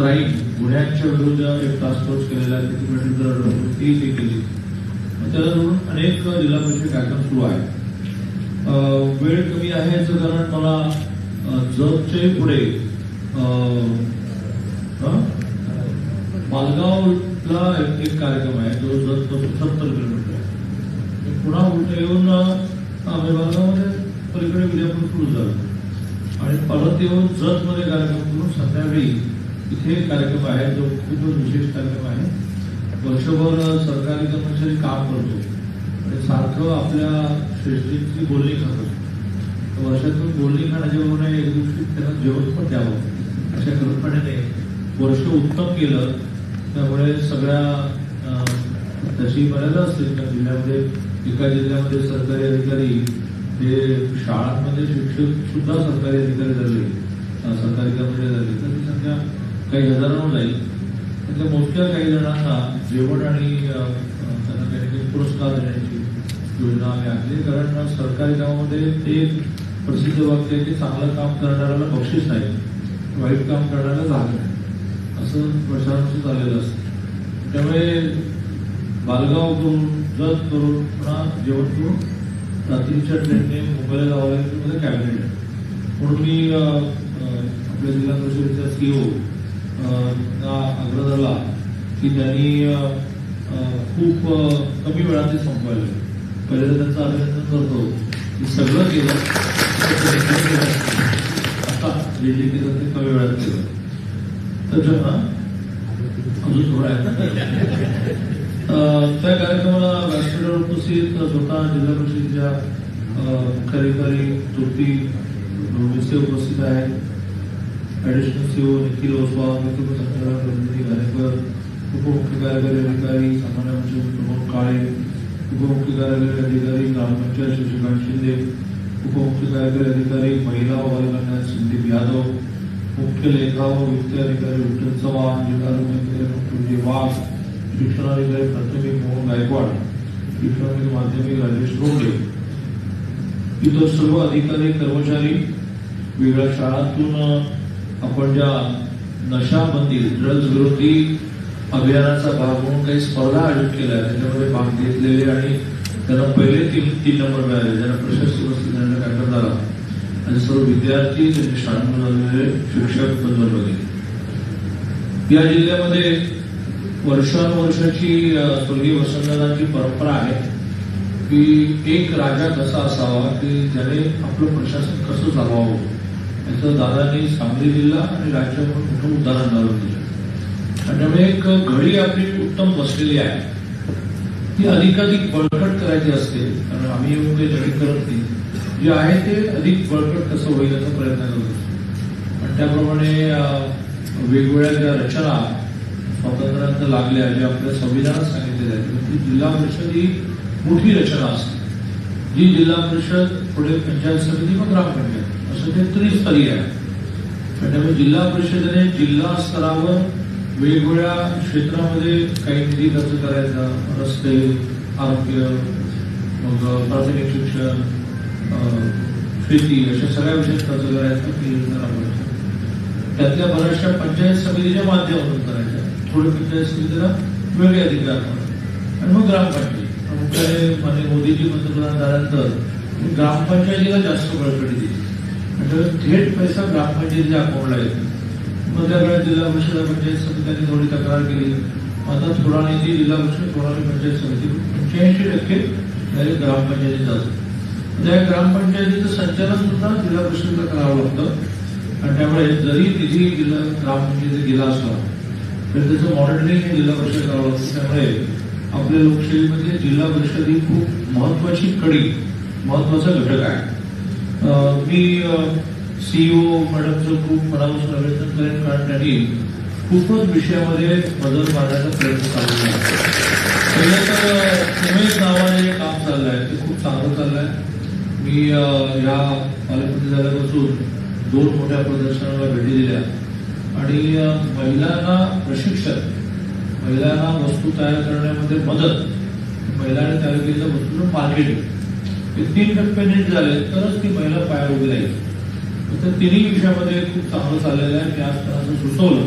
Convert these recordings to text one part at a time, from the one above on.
Crime गुन्ह्यांच्या विरुद्ध एक टास्क फोर्स केलेला आहे त्याची meeting ती हे केली. त्याच्यावरून त्याला अनेक जिल्हा परिषद कार्यक्रम सुरू आहे वेळ कमी आहे याचं कारण मला अं, जगचे पुढे अं, मालगावला एक एक कार्यक्रम आहे जो जत सत्तर किलोमीटर आहे. पुन्हा उलट येऊन आम्ही मालगावमध्ये पलीकडे विद्यापूर सुरू झालं. आणि परत येऊन जतमध्ये कार्यक्रम करून संध्याकाळी इथे एक कार्यक्रम आहे जो खूप विशेष कार्यक्रम आहे. वर्षभर सरकारी कर्मचारी काम करतो. आणि सारखं आपल्या श्रेष्ठींची बोलणी खातो. वर्षातून बोलणी खाण्याच्या एक दिवशी त्यांना जेवण पण द्यावं. अशा कल्पनेने वर्ष उत्तम केलं. त्यामुळे सगळ्या तशी मर्यादा असतील त्या जिल्ह्यामध्ये एका जिल्ह्यामध्ये सरकारी अधिकारी हे शाळांमध्ये शिक्षक सुद्धा सरकारी अधिकारी झाले. सरकारी कर्मचारी झाले. तर ही संख्या काही हजारांवर जाईल. त्यातल्या मोजक्या काही जणांना जेवण आणि त्यांना काही काही पुरस्कार देण्याची योजना आम्ही आखली कारण सरकारी कामामध्ये ते प्रसिद्ध वाक्य आहे की चांगलं काम करणाऱ्याला बक्षीस नाही वाईट काम करणाऱ्याला जाग नाही. असं वर्षानुवर्ष चाललेलं असतं. त्यामुळे बालगाव करून जत करून पुन्हा जेवण करून रात्रीच्या ट्रेनने मुंबईला जावं लागेल कॅबिनेट म्हणून मी आपल्या जिल्हा परिषदेचा सीओ आग्रह धरला की त्यांनी खूप कमी वेळात ते संपवायला पहिले तर त्यांचं अभिनंदन करतो की सगळं केलं. आता जे जे केलं ते कमी वेळात केलं. तर अजून थोडा आहे त्या कार्यक्रमाला व्यासपीठावर उपस्थित स्वतः जिल्हा परिषदेच्या अं, मुख्याधिकारी उपस्थित आहेत. ऍडिशनल सीओ निखिल ओसवाल मुख्य संचालक रंजनी उपमुख्य कार्यकारी अधिकारी सामान्य मंत्री प्रमोद काळे उपमुख्य कार्यकारी अधिकारी ग्रामपंचायत शशिकांत शिंदे उपमुख्य कार्यकारी अधिकारी महिला व बालकल्याण संदीप यादव मुख्य लेखा व वित्त अधिकारी विठ्ठल चव्हाण जिल्हा आरोग्य अधिकारी डॉक्टर वाघ शिक्षणाधिकारी प्राथमिक मोहन गायकवाड शिक्षणाधिकारी माध्यमिक राजेश रोडे इतर सर्व अधिकारी कर्मचारी वेगळ्या शाळांतून आपण ज्या नशाबंदी ड्रग्ज विरोधी अभियानाचा भाग म्हणून काही स्पर्धा आयोजित केल्या त्याच्यामध्ये भाग घेतलेले आणि त्यांना पहिले तीन तीन नंबर मिळाले. ज्यांना प्रशस्ती वस्तू त्यांना कार्यक्रम झाला आणि सर्व विद्यार्थी त्यांनी शाळांमध्ये झालेले शिक्षक बनवले या जिल्ह्यामध्ये वर्षानुवर्षाची अ, स्वर्गीय परंपरा आहे की एक राजा कसा असावा की ज्याने आपलं प्रशासन कसं चालवावं? त्याचं दादांनी सांगली जिल्हा आणि राज्य मोठं उदाहरण घालून दिलं आणि त्यामुळे एक घडी आपली उत्तम बसलेली आहे. ती अधिकाधिक बळकट करायची असते कारण आम्ही एवढे काही करत नाही. जे आहे ते अधिक बळकट कसं होईल याचा प्रयत्न करत असतो. आणि त्याप्रमाणे वेगवेगळ्या ज्या रचना स्वातंत्र्यानंतर लागल्या ज्या आपल्या संविधानात सांगितलेल्या आहेत ती जिल्हा परिषद ही मोठी रचना असते. जी जिल्हा परिषद पुढे पंचायत समिती व ग्रामपंचायत. असं त्रिस्तरीय आहे. आणि त्यामुळे जिल्हा परिषदेने जिल्हा स्तरावर वेगवेगळ्या क्षेत्रामध्ये काही निधी खर्च करायचा रस्ते आरोग्य मग प्राथमिक शिक्षण शेती अशा सगळ्या विषयात खर्च करायचा ती योजना राबवायची. त्यातल्या बऱ्याचशा पंचायत समितीच्या माध्यमातून करायच्या. थोडे पंचायत समितीला वेगळे अधिकार आणि मग ग्रामपंचायत प्रामुख्याने माने मोदीजी पंतप्रधान झाल्यानंतर ग्रामपंचायतीला जास्त बळकटी दिली. थेट पैसा ग्रामपंचायतीच्या अकाउंटला येतो. मग वेळात जिल्हा परिषद पंचायत समित्यांनी थोडी तक्रार केली. आता थोडा निधी जिल्हा परिषद थोडा पंचायत समिती पंच्याऐंशी टक्के डायरेक्ट ग्रामपंचायतीत असतो त्या म्हणजे ग्रामपंचायतीचं संचालन सुद्धा जिल्हा परिषदेला करावं लागतं. आणि त्यामुळे जरी निधी जिल्हा ग्रामपंचायतीत गेला असला तर त्याचं मॉनिटरिंग हे जिल्हा परिषद करावं लागतं. त्यामुळे आपल्या लोकशाहीमध्ये जिल्हा परिषद ही खूप महत्वाची कडी महत्त्वाचा घटक आहे. मी सीईओ मॅडमचं खूप मनापासून अभिनंदन करेन कारण त्यांनी खूपच विषयामध्ये बदल मारण्याचा प्रयत्न चालू आहे. पहिलं तर उमेश नावाने जे काम चाललं आहे ते खूप चांगलं चाललं आहे मी या पालकमंत्री झाल्यापासून दोन मोठ्या प्रदर्शनाला भेटी दिल्या. आणि महिलांना प्रशिक्षण महिलांना वस्तू तयार करण्यामध्ये मदत महिला तयार तालुक्याच्या वस्तूंना मार्केटिंग. ते तीन टप्पे नीट झाले तरच ती महिला पाया उभी राहील. तर तिन्ही विषयामध्ये खूप चांगलं चाललेलं आहे. मी आज त्यांना असं सुचवलं.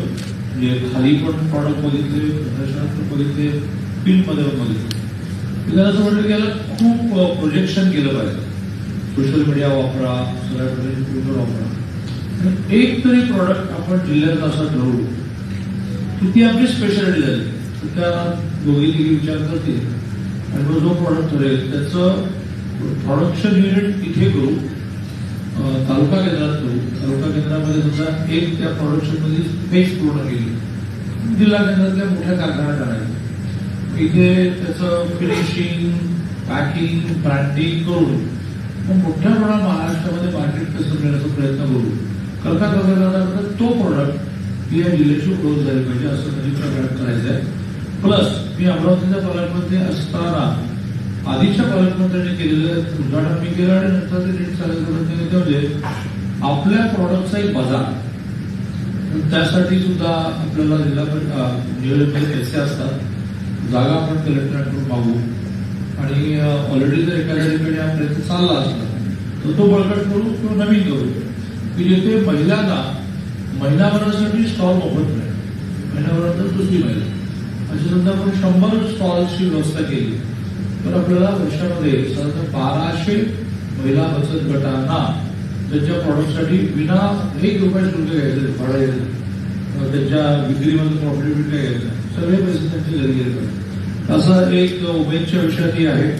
म्हणजे खाली पण प्रॉडक्ट बघितले प्रदर्शनात पण बघितले फिल्ममध्ये पण बघितले. तिला असं म्हटलं की याला खूप प्रोजेक्शन केलं पाहिजे. सोशल मीडिया वापरा सगळ्या ट्विटर वापरा. आणि एक तरी प्रॉडक्ट आपण जिल्ह्यात असं ठरवू. की ती आपली स्पेशालिटी झाली. त्या दोघी तिघी विचार करतील. आणि मग जो प्रॉडक्ट ठरेल त्याचं प्रोडक्शन युनिट इथे करू तालुका केंद्रात करू. तालुका केंद्रामध्ये समजा एक त्या प्रोडक्शनमध्ये फेज पूर्ण केली. जिल्हा केंद्रातल्या मोठ्या कारखान्यात आणायचं इथे त्याचं फिनिशिंग पॅकिंग ब्रँडिंग करून मग मोठ्या प्रमाणात महाराष्ट्रामध्ये मार्केट कसं मिळण्याचा प्रयत्न करू. करता करता करता करता तो प्रोडक्ट या जिल्ह्याची ओळख झाली पाहिजे असं म्हणजे प्रयत्न करायचं आहे प्लस मी अमरावतीच्या पालकमंत्री असताना आधीच्या पालकमंत्र्यांनी केलेलं उद्घाटन मी केलं आणि नंतर ते नीट चालू करून केले ते म्हणजे आपल्या प्रॉडक्टचा एक बाजार. त्यासाठी सुद्धा आपल्याला जिल्हा परि- पैसे असतात. जागा आपण कलेक्टरांकडून मागू. आणि ऑलरेडी जर एखाद्या ठिकाणी हा प्रयत्न चालला असला तर तो बळकट करू किंवा नवीन करू. की जेथे महिलांना महिनाभरासाठी स्टॉल मोफत मिळेल महिनाभरानंतर दुसरी महिला. अशी समजा आपण शंभर स्टॉल्सची व्यवस्था केली. तर आपल्याला वर्षामध्ये साधारण बाराशे महिला बचत गटांना त्यांच्या प्रॉडक्टसाठी विना एक रुपये शुल्क घ्यायचं भाडं त्यांच्या विक्रीमध्ये प्रॉफिट बिट घ्यायचं सगळे पैसे त्यांचे घरी येतात असं एक उमेदच्या विषयातही आहे.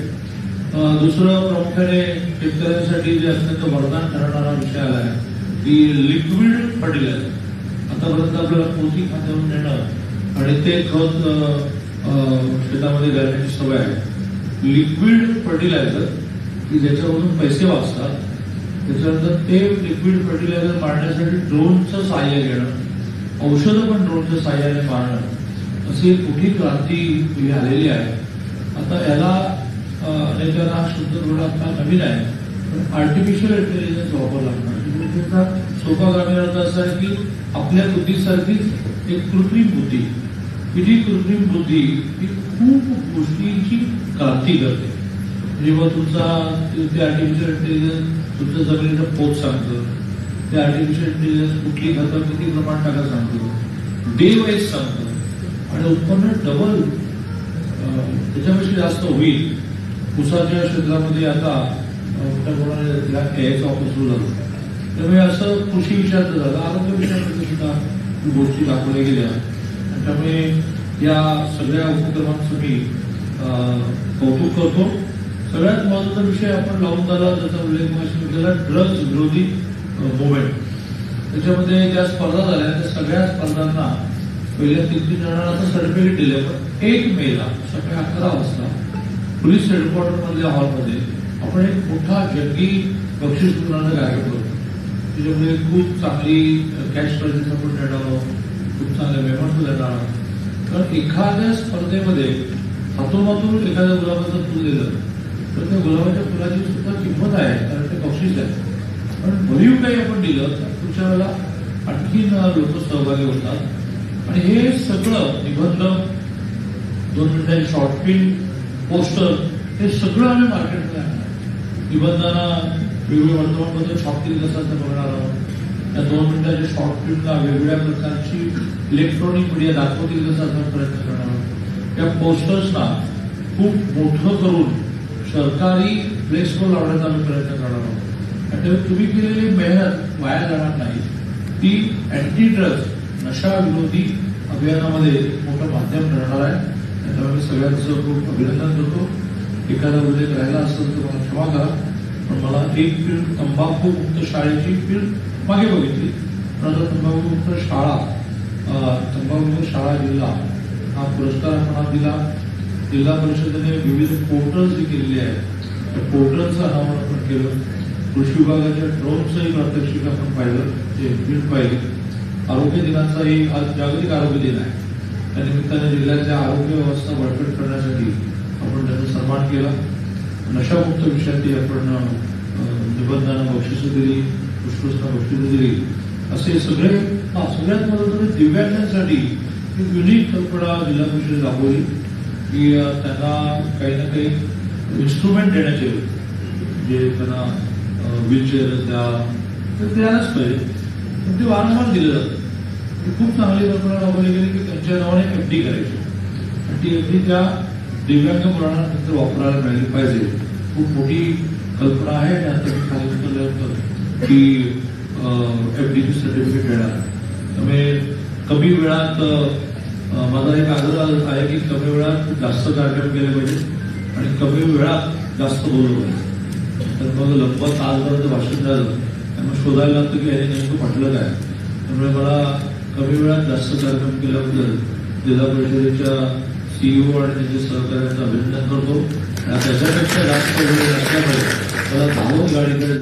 दुसरं प्रामुख्याने शेतकऱ्यांसाठी जे अत्यंत वरदान ठरणारा विषय आला आहे की लिक्विड फर्टिलायझर आतापर्यंत आपल्याला कोणती खात्यावर नेणं आणि ते खत शेतामध्ये घालण्याची सवय आहे. लिक्विड फर्टिलायझर की ज्याच्यामधून पैसे वाचतात त्याच्यानंतर ते लिक्विड फर्टिलायझर मारण्यासाठी ड्रोनचं सहाय्य घेणं औषधं पण ड्रोनच्या सहाय्याने मारणं अशी एक मोठी क्रांती ही आलेली आहे. आता याला अं, अनेकांना हा शब्द थोडा आता नवीन आहे पण आर्टिफिशियल इंटेलिजन्स वापरला म्हणजे त्याचा सोपा ग्रामीण अर्थ असा आहे की आपल्या बुद्धीसारखीच एक कृत्रिम बुद्धी ही जी कृत्रिम बुद्धी ही खूप गोष्टींची क्रांती करते जेव्हा तुमचा ते आर्टिफिशियल इंटेलिजन्स तुमच्या जमिनीचा पोत सांगतं। ते आर्टिफिशियल इंटेलिजन्स कुठली खतं किती प्रमाण टाका सांगतो। डे वाईज सांगतो। आणि उत्पन्न डबल त्याच्यापेक्षा जास्त होईल. उसाच्या क्षेत्रामध्ये आता अं, मोठ्या प्रमाणात याचा वापर सुरू झाला. त्यामुळे असं कृषी विषयाचं झालं. आरोग्य विषयामध्ये सुद्धा गोष्टी दाखवल्या गेल्या. त्यामुळे या सगळ्या उपक्रमांचं मी कौतुक करतो. सगळ्यात महत्त्वाचा विषय आपण लावून झाला त्याचा उल्लेख केला ड्रग्ज विरोधी मुवमेंट. त्याच्यामध्ये ज्या स्पर्धा झाल्या त्या सगळ्या स्पर्धांना पहिल्या तीन तीन जणांना सर्टिफिकेट दिले पण एक मेला सकाळी अकरा वाजता पोलीस हेडक्वार्टर मधल्या हॉलमध्ये आपण एक मोठा जंगी बक्षीस मुलांना कार्यक्रम करतो. त्याच्यामध्ये खूप चांगली कॅश प्राइजेस आपण देणार आहोत चांगलं मेमर्स देणार जाणार कारण एखाद्या स्पर्धेमध्ये हातोमातून एखाद्या गुलाबाचं फुल दिलं तर त्या गुलाबाच्या फुलाची सुद्धा किंमत आहे कारण ते बक्षीस आहे. पण भरीव काही आपण दिलं तर पुढच्या वेळेला आणखीन लोक सहभागी होतात. आणि हे सगळं निबंध दोन मिनिटांची शॉर्ट फिल्म पोस्टर हे सगळं आम्ही मार्केटमध्ये आणणार. निबंधांना वेगवेगळ्या वर्तमानपत्र छापतील कसं असं बघणार आहोत. त्या दोन मिनिटाच्या शॉर्ट फिल्मला वेगवेगळ्या प्रकारची इलेक्ट्रॉनिक मीडिया दाखवतील कसं आपण प्रयत्न करणार आहोत. त्या पोस्टर्सला खूप मोठं करून सरकारी प्लेसवर लावण्याचा आम्ही प्रयत्न करणार आहोत. आणि त्यामुळे तुम्ही केलेली मेहनत वाया जाणार नाही. ती अँटी ड्रग्ज नशा विरोधी अभियानामध्ये मोठं माध्यम ठरणार आहे. त्यामुळे मी सगळ्यांचं खूप अभिनंदन करतो. एखादा उल्लेख राहिला असेल तर मला क्षमा करा. पण मला एक फिल्म तंबाखू मुक्त शाळेची फिल्म मागे बघितली. पण तंबाखूमुक्त शाळा तंबाखूमुक्त शाळा जिल्हा हा पुरस्कार आपण दिला. जिल्हा परिषदेने विविध पोर्टल्स जे केलेले आहेत त्या पोर्टलचं अनावरण आपण केलं. कृषी विभागाच्या ड्रोनचंही प्रात्यक्षिक आपण पाहिलं जे फिल्म पाहिले. आरोग्य दिनाचाही आज जागतिक आरोग्य दिन आहे. त्या निमित्ताने जिल्ह्याच्या आरोग्य व्यवस्था बळकट करण्यासाठी आपण त्यांचा सन्मान केला. नशामुक्त विषयातही आपण अं, निबंधांना बक्षिसं दिली. उत्कृष्ट बक्षिसं दिली. असे सगळे हा सगळ्यात महत्वाचं म्हणजे दिव्यांगांसाठी एक युनिक कल्पना जिल्हा परिषद राबवली की त्यांना काही ना काही इन्स्ट्रुमेंट देण्याचे जे त्यांना व्हीलचेअर द्या तर द्यायलाच पाहिजे. पण ते वारंवार दिलं जातं. खूप चांगली कल्पना राबवली गेली की त्यांच्या नावाने एफ डी करायची. आणि ती एफ डी त्या दिव्यांग मुलांना नंतर वापरायला मिळाली पाहिजे. खूप मोठी कल्पना आहे आणि आता मी सांगितलं की एफ डीची सर्टिफिकेट देणार त्यामुळे कमी वेळात माझा एक आग्रह आहे की कमी वेळात जास्त कार्यक्रम केले पाहिजे आणि कमी वेळात जास्त बोललं पाहिजे. तर मग लगभग तासभराचं भाषण झालं. त्यामुळे शोधायला लागतं की याने नेमकं म्हटलं काय. त्यामुळे मला कमी वेळात जास्त कार्यक्रम केल्याबद्दल जिल्हा परिषदेच्या सीईओ आणि त्यांच्या सहकार्यांचं अभिनंदन करतो. आणि त्याच्यापेक्षा जास्त वेळ असल्यामुळे मला धावून गाडीकडे